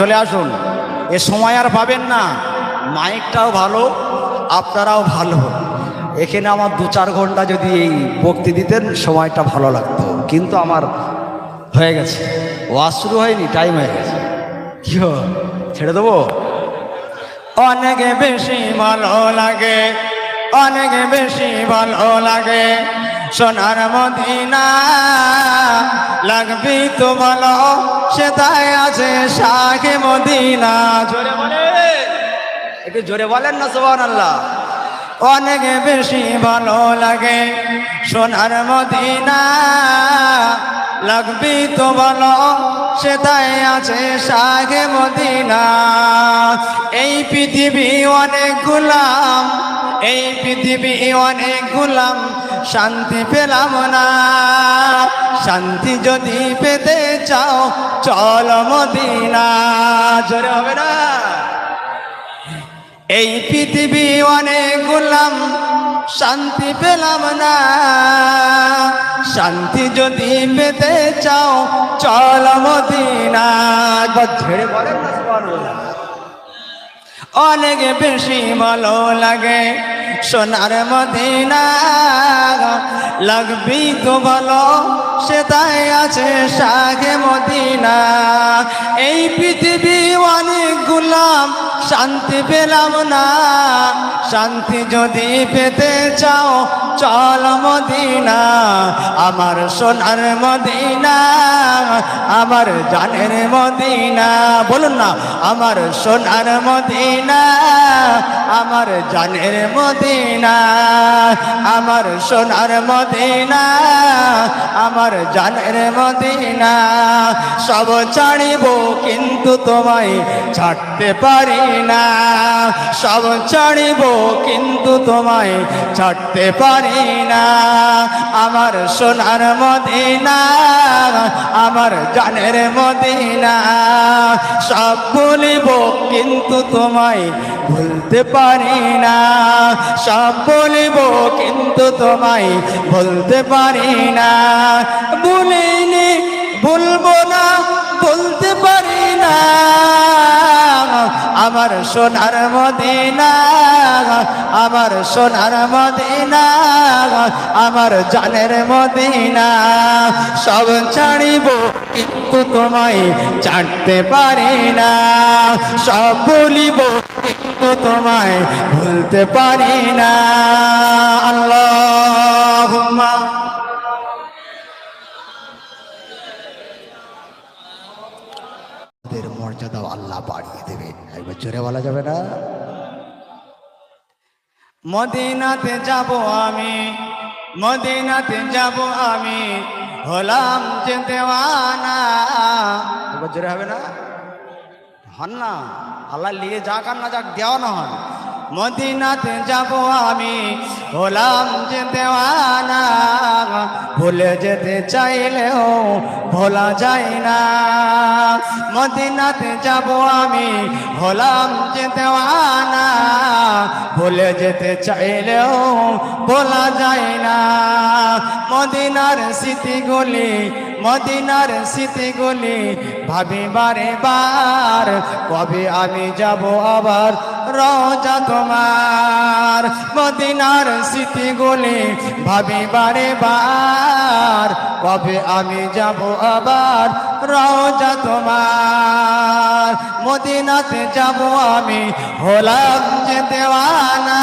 চলে আসুন। এ সময় আর পাবেন না। মাইকটাও ভালো, আপনারাও ভালো। এখানে আমার দু চার ঘণ্টা যদি এই বক্তি দিতেন, সময়টা ভালো লাগতো। কিন্তু আমার হয়ে গেছে। ওয়াজ শুরু হয়নি টাইম হয়ে গেছে। কি ছেড়ে দেবো? অনেক বেশি ভালো লাগে, অনেক বেশি ভালো লাগে। সোনার মদিনা লাগবি তো ভালো সেটাই আছে শাহে মদিনা। জোরে বলে। একটু জোরে বলেন না সোহান আল্লাহ অনেক বেশি ভালো লাগে সোনার মদিনা লাগবি তো ভালো সেটাই আছে শাহে মদিনা। এই পৃথিবী অনেক গুলাম এই পৃথিবী অনেক গুলাম, শান্তি পেলাম না। শান্তি যদি পেতে চাও, চল মদিনা। জোরে হবে না? এই পৃথিবী অনেক গুলাম, শান্তি পেলাম না। শান্তি যদি পেতে চাও, চল মদিনা। ঝেড়ে বলেন না। অনেক বেশি ভালো লাগে। সোনার মদিনা লাগবি তো ভালো সেটাই আছে শাহে মদিনা। এই পৃথিবী অনেক গুলাম শান্তি পেলাম না। শান্তি যদি পেতে চাও, চল মদিনা। আমার সোনার মদিনা, আমার জানের মদিনা। বলুন না, আমার সোনার মদিনা, আমার জানের মদিনা। আমার সোনার মদিনা, আমার জানের মদিনা। সব ছাড়িব কিন্তু তোমায় ছাড়তে পারি না। সব ছাড়িব কিন্তু তোমায় ছাড়তে পারি না। আমার সোনার মদিনা, আমার জানের মদিনা। সব বলিব, কিন্তু তোমায় ভুলতে পারি না। সব বলিব, কিন্তু তোমায় ভুলতে পারি না। ভুলিনি ভুলবো না বলতে পারি না। আমার সোনার মদিনা, আমার সোনার মদিনা, আমার জানের মদিনা। সব ছাড়িব কিন্তু তোমায় ছাড়তে পারি না। সব বলিব, কিন্তু তোমায় ভুলতে পারি না। আল্লাহ ওদের মর্যাদাও আল্লাহ বাড়িয়ে দেবে। একবার জোরে বলা যাবে না? মদিনাতে যাব আমি মদিনাতে যাব আমি হলাম যে দেওয়ানা। জোরে হবে না? হন না আল্লাহ নিয়ে যাক আর না যাক দেওয়ানো হন। মদিনাতে যাব আমি। হলাম যে ভুলে যেতে চাইলেও ভোলা যায় না। মদিনাতে যাব আমি। হলাম যে ভুলে যেতে চাইলেও ভোলা যায় না। মদিনার স্মৃতিগুলি মদিনার স্মৃতিগুলি ভাবি বারে বার কবে আমি যাব আবার রোজা তোমার মদিনার স্মৃতিগুলি ভাবি বারে বার। কবে আমি যাব আবার রোজা তোমার। মদিনাতে যাব আমি। হলাম যে দেওয়ানা।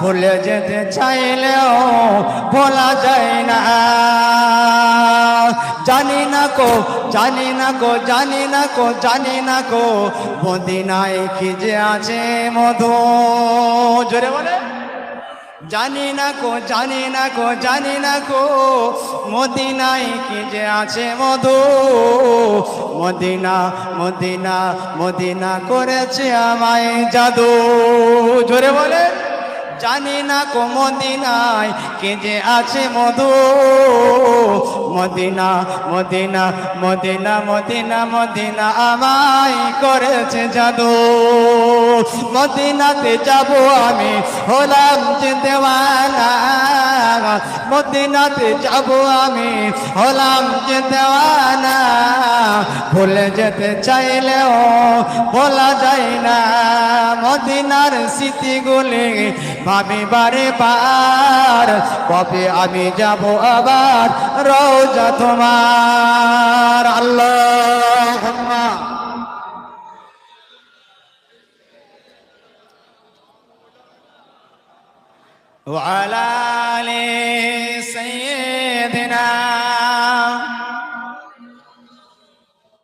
ভুলে যেতে চাইলেও ভোলা যায় না। জানি না কো জানি না কো জানি না কো জানি না কো মদিনায় কি যে আছে মধু? জোরে বলে। জানি না কো, জানি না কো, জানি না কো, মদিনায় কি যে আছে মধু? মদিনা মদিনা মদিনা করেছে আমায় জাদু। জোরে বলে, জানি না কো, মদিনায় কে যে আছে মধু? Medina Medina Medina Medina Medina আমায় করেছে জাদু। মদিনাতে যাব আমি। হলাম যে দেওয়ানা। মদিনাতে যাব আমি। হলাম যে দেওয়ানা। ভুলে যেতে চাইলেও বলা যায় না। মদিনার স্মৃতিগুলি ভাবি বারে বার। কবে আমি যাব আবার? রোজা তোমার। আল্লাহ وعلى آله